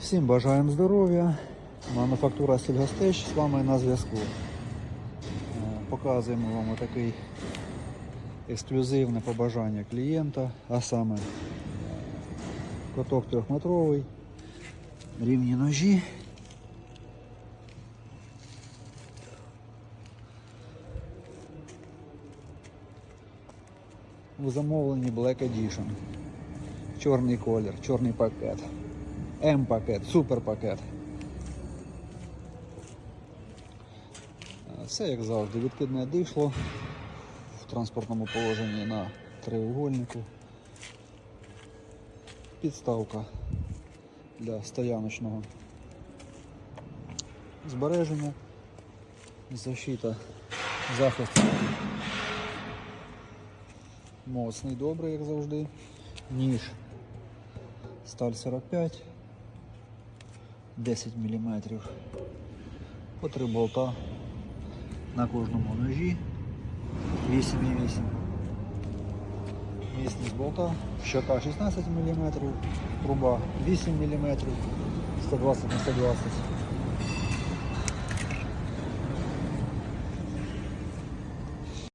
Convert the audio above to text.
Всім бажаємо здоров'я. Мануфактура Сільгостеч з вами на зв'язку. Е, Показуємо вам такий ексклюзивне побажання клієнта, а саме коток трьохметровий, рівні ножі. У замовленні Black Edition. Чорний колір, чорний пакет. М-пакет, супер пакет. Е, Все як завжди, відкидне дишло в транспортному положенні на триугольнику. Підставка для стояночного збереження, защита, захист моцний, добрий, як завжди. Ніж сталь 45, 10 мм, по три болта на кожному ножі, 8,8. Місність болта, щока 16 мм, труба 8 мм, 120 на 120